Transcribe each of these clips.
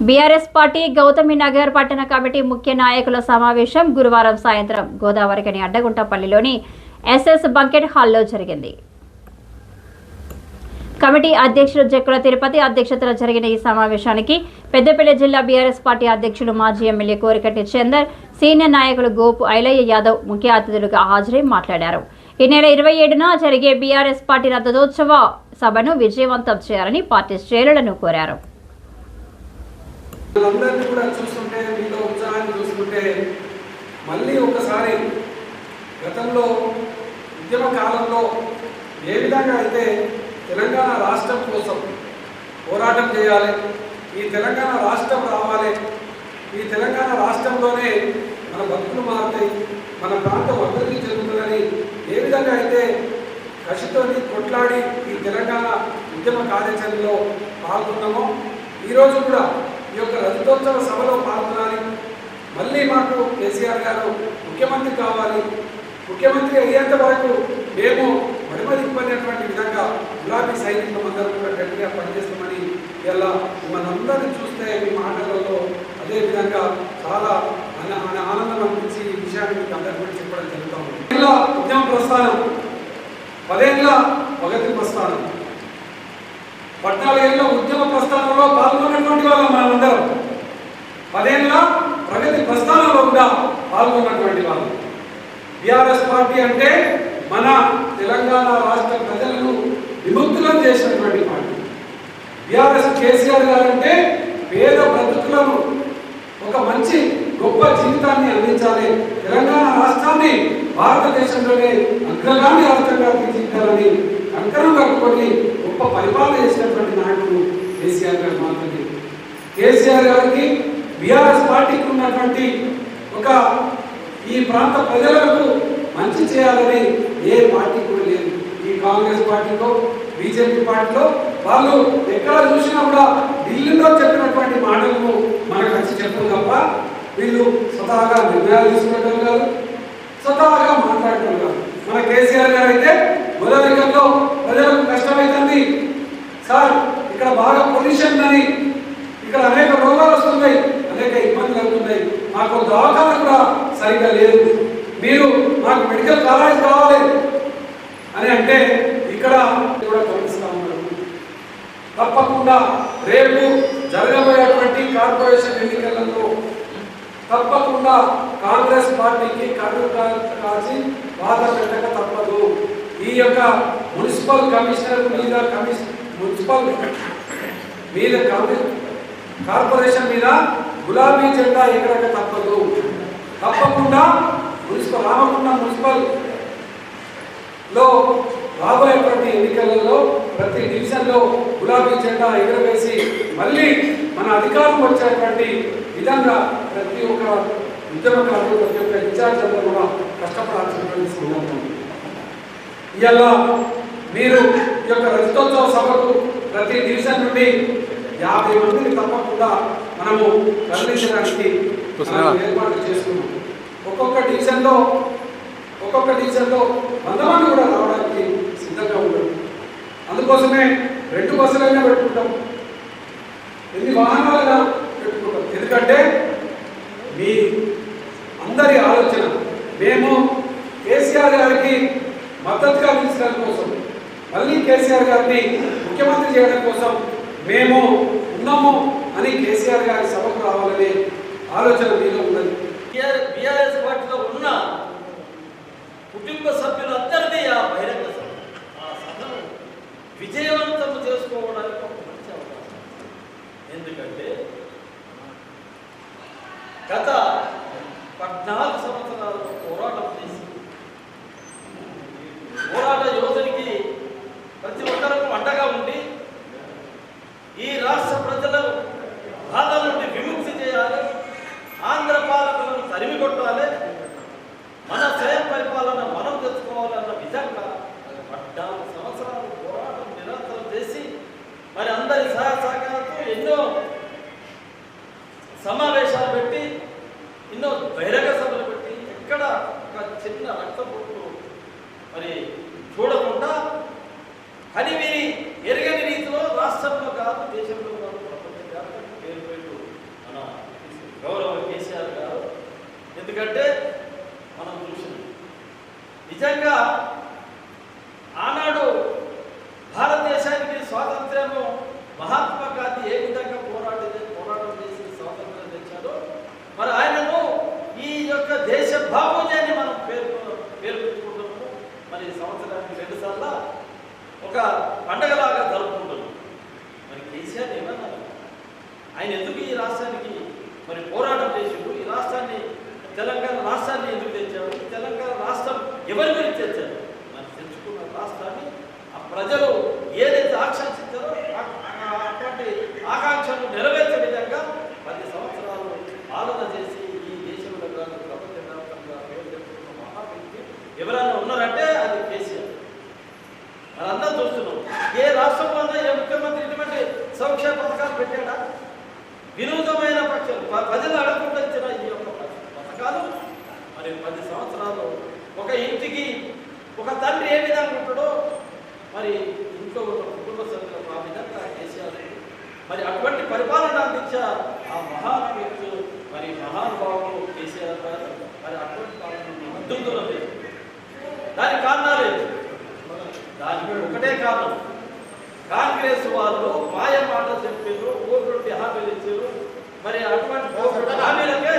BRS party Gautami Nagar పట్టణ committee ముఖ్య నాయకుల సమావేశం గురువారం సాయంత్రం గోదావరికని అడ్డగుంటపల్లిలోని ఎస్ఎస్ బంకెట్ హాల్లో జరిగింది. కమిటీ అధ్యక్షుడు జక్కుల తిరుపతి అధ్యక్షతన జరిగిన ఈ సమావేశానికి పెద్దపల్లి జిల్లా బీఆర్ఎస్ పార్టీ అధ్యక్షులు మాజీ ఎమ్మెల్యే కోరికటి చందర్ సీనియర్ నాయకులు గోపు ఐలయ్య యాదవ్ ముఖ్య అతిథులుగా హాజరై మాట్లాడారు. ఈ నెల ఇరవై ఏడున జరిగే బీఆర్ఎస్ పార్టీ రథోత్సవ సభను విజయవంతం చేయాలని పార్టీ శ్రేణులను కోరారు. అందరినీ కూడా చూస్తుంటే మీతో ఉత్సాహాన్ని చూసుకుంటే మళ్ళీ ఒకసారి గతంలో ఉద్యమ కాలంలో ఏ విధంగా అయితే తెలంగాణ రాష్ట్రం కోసం పోరాటం చేయాలి ఈ తెలంగాణ రాష్ట్రం రావాలి ఈ తెలంగాణ రాష్ట్రంలోనే మన భక్తులు మారుతాయి మన ప్రాంతం అభివృద్ధి చెందుతుందని ఏ విధంగా అయితే కసితోని కొట్లాడి ఈ తెలంగాణ ఉద్యమ కార్యాచరణలో పాల్గొన్నామో ఈరోజు కూడా ఈ యొక్క రజతోత్సవ సభలో పాల్గొనాలి. మళ్ళీ మాకు కేసీఆర్ గారు ముఖ్యమంత్రి కావాలి. ముఖ్యమంత్రి అయ్యేంత వరకు మేము మడిమదిప్పనేటువంటి విధంగా గులాబీ సైనికులు అందరూ కూడా గట్టిగా పనిచేస్తామని ఇలా మనందరినీ చూస్తే మీ మాటలలో అదే విధంగా చాలా ఆన- ఆనందం అనిపించి ఈ విషయాన్ని మీకు అందరికీ కూడా చెప్పడం జరుగుతాం ఇలా ఉద్యమ ప్రస్థానం పదేళ్ళ ప్రగతి ప్రస్థానం. పద్నాలుగేళ్ళ ఉద్యమ ప్రస్థానంలో పాల్గొన్నటువంటి వాళ్ళం మనమందరం. పదేళ్ళ ప్రగతి ప్రస్థానంలో కూడా పాల్గొన్నటువంటి వాళ్ళు. బీఆర్ఎస్ పార్టీ అంటే మన తెలంగాణ రాష్ట్ర ప్రజలను విముక్తులను చేసినటువంటి పార్టీ. బీఆర్ఎస్ కేసీఆర్ గారు అంటే పేద బ్రతుకులను ఒక మంచి గొప్ప జీవితాన్ని అందించాలి. తెలంగాణ రాష్ట్రాన్ని భారతదేశంలోనే అగ్రగామి రాష్ట్రంగా తీర్చిదిద్దాలని కంకణం కట్టుకొని గొప్ప పరిపాలన చేసినటువంటి నాయకుడు కేసీఆర్ గారు మాత్రమే. కేసీఆర్ గారికి బీఆర్ఎస్ పార్టీకి ఉన్నటువంటి ఒక ఈ ప్రాంత ప్రజలకు మంచి చేయాలని ఏ పార్టీ కూడా లేదు. ఈ కాంగ్రెస్ పార్టీలో బీజేపీ పార్టీలో వాళ్ళు ఎక్కడ చూసినా కూడా ఢిల్లీలో చెప్పినటువంటి మాటలను మనకు వచ్చి చెప్పడం తప్ప వీళ్ళు స్వతహాగా నిర్ణయాలు తీసుకునేటం కాదు. స్వతహాగా మాట్లాడటం కాదు. మన కేసీఆర్ గారు అయితే మొదలెక్కల్లో ప్రజల కష్టమైతుంది సార్ ఇక్కడ బాగా పొల్యూషన్ అని ఇక్కడ అనేక రోగాలు వస్తున్నాయి అనేక ఇబ్బందులు అవుతున్నాయి మాకు దవాఖాన కూడా సరిగ్గా లేదు మీరు మాకు మెడికల్ కాలేజ్ కావాలి అని అంటే ఇక్కడ కూడా గమనిస్తా ఉన్నారు తప్పకుండా రేపు జరగబోయేటువంటి కార్పొరేషన్ ఎన్నికలలో తప్పకుండా కాంగ్రెస్ పార్టీకి కన్ను కాచి బాధ పెట్టక తప్పదు. ఈ యొక్క మున్సిపల్ కమిషనర్ మీద కమిషన్ మున్సిపల్ మీద కమి- కార్పొరేషన్ మీద గులాబీ జెండా ఎగరక తప్పదు. తప్పకుండా మున్సిపల్ రామకుండా మున్సిపల్లో రాబోయేటువంటి ఎన్నికలలో ప్రతి డివిజన్లో గులాబీ జెండా ఎగురవేసి మళ్ళీ మన అధికారం వచ్చేటువంటి విధంగా ప్రతి ఒక్క ఉద్యమకారులు ప్రతి ఒక్క ఇన్ఛార్జ్ అందరూ కూడా కష్టపడాల్సినటువంటి సందర్భం. ఇవాళ మీరు ఈ యొక్క రజతోత్సవ సభకు ప్రతి డివిజన్ నుండి యాభై మందిని తప్పకుండా మనము తరలించడానికి మనం ఏర్పాటు చేసుకున్నాం. ఒక్కొక్క డివిజన్లో ఒక్కొక్క డివిజన్లో వంద మంది కూడా అందుకోసమే రెండు బస్సులైనా పెట్టుకుంటాం. ఎన్ని వాహనాలుగా పెట్టుకుంటాం. ఎందుకంటే మీ అందరి ఆలోచన మేము కేసీఆర్ గారికి మద్దతుగా తీసుకోవడం కోసం మళ్ళీ కేసీఆర్ గారిని ముఖ్యమంత్రి చేయడం కోసం మేము ఉన్నాము అని కేసీఆర్ గారి సభకు రావాలనే ఆలోచన మీలో ఉన్నది. బీఆర్ఎస్ పార్టీలో ఉన్న కుటుంబ సభ్యులు ఆ బహిరంగ సభ ఆ సభను విజయవంతం చేసుకోవడానికి ఒక మంచి అవకాశం. ఎందుకంటే గత సమావేశాలు పెట్టి ఎన్నో బహిరంగ సభలు పెట్టి ఎక్కడ ఒక చిన్న రక్తపోటు మరి చూడకుండా కనివిని ఎరగని రీతిలో రాష్ట్రంలో కాదు దేశంలో కాదు ప్రపంచ పేరు మన గౌరవ కేసీఆర్ గారు. ఎందుకంటే మనం చూసినాం నిజంగా దేశ బాబోజాన్ని మనం పేరు పేరు మరి ఈ సంవత్సరానికి రెండు సార్లు ఒక పండగలాగా జరుపుకుంటున్నాం. మరి కేసీఆర్ ఏమన్నారు? ఆయన ఎందుకు ఈ రాష్ట్రానికి మరి పోరాటం చేసిండు? ఈ రాష్ట్రాన్ని తెలంగాణ రాష్ట్రాన్ని ఎందుకు తెచ్చాడు తెలంగాణ రాష్ట్రం ఎవరి గురించి తెచ్చాడు మరి తెచ్చుకున్న రాష్ట్రాన్ని ఆ ప్రజలు ఏదైతే ఆకాంక్షించారో ఆ- ఆ- అటువంటి ఆకాంక్షను నెరవేర్చే విధంగా పది సంవత్సరాలు ఆలోచన చేసి ఈ దేశంలో కాదు ప్రపంచవ్యాప్తంగా పేరు తెచ్చుకున్న మహా వ్యక్తి ఎవరైనా ఉన్నారంటే అది కేసీఆర్. మనందరం చూస్తున్నాం. ఏ రాష్ట్రంలో ఏ ముఖ్యమంత్రి ఇటువంటి సంక్షేమ పథకాలు పెట్టాడా? వినూతమైన పక్షాలు ప్రజలు అడగకుండా ఇచ్చిన ఈ యొక్క పథకాలు మరి పది సంవత్సరాలు ఒక ఇంటికి ఒక తండ్రి ఏ విధంగా ఉంటాడో మరి ఇంట్లో ఒక కుటుంబ సభ్యులకు ఆ విధంగా కేసీఆర్ మరి అటువంటి పరిపాలన అందించా ఆ మహాన్ వ్యక్తులు మరి మహానుభావులు కేసీఆర్ గారు మరి అటువంటి పాలన అద్భుతం లేదు దానికి కారణాలు ఏంటి? దానికి ఒకటే కారణం. కాంగ్రెస్ వాళ్ళు మాయ మాటలు చెప్పారు ఓట్లు హామీలు ఇచ్చారు మరి అటువంటి హామీలకే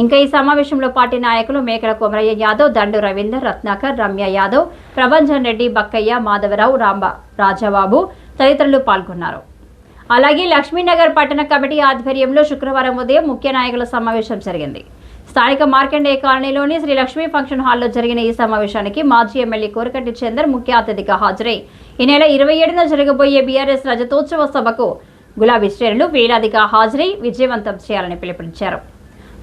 ఇంకా ఈ సమావేశంలో పార్టీ నాయకులు మేకల కొమరయ్య యాదవ్ దండు రవీందర్ రత్నాకర్ రమ్య యాదవ్ ప్రభంజన్ రెడ్డి బక్కయ్య మాధవరావు రాంబ రాజాబాబు తదితరులు పాల్గొన్నారు. అలాగే లక్ష్మీనగర్ పట్టణ కమిటీ ఆధ్వర్యంలో శుక్రవారం ఉదయం ముఖ్య నాయకుల సమావేశం జరిగింది. స్థానిక మార్కండేయ కాలనీలోని శ్రీ లక్ష్మీ ఫంక్షన్ హాల్లో జరిగిన ఈ సమావేశానికి మాజీ ఎమ్మెల్యే కోరకట్టి చందర్ ముఖ్య అతిథిగా హాజరై ఈ నెల ఇరవై ఏడున జరగబోయే బీఆర్ఎస్ రజతోత్సవ సభకు గులాబీ శ్రేణులు వేలాదిగా హాజరై విజయవంతం చేయాలని పిలుపునిచ్చారు.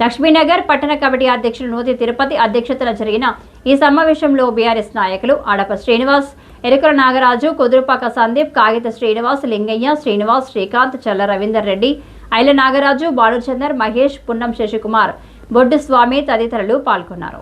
లక్ష్మీనగర్ పట్టణ కమిటీ అధ్యక్షులు నూతి తిరుపతి అధ్యక్షతన జరిగిన ఈ సమావేశంలో బీఆర్ఎస్ నాయకులు అడప శ్రీనివాస్ ఎరుకల నాగరాజు కుదురుపాక సందీప్ కాగిత శ్రీనివాస్ లింగయ్య శ్రీనివాస్ శ్రీకాంత్ చల్ల రవీందర్ రెడ్డి ఐల నాగరాజు బాలుచందర్ మహేష్ పున్నం శశికుమార్ బొడ్డు స్వామి తదితరులు పాల్గొన్నారు.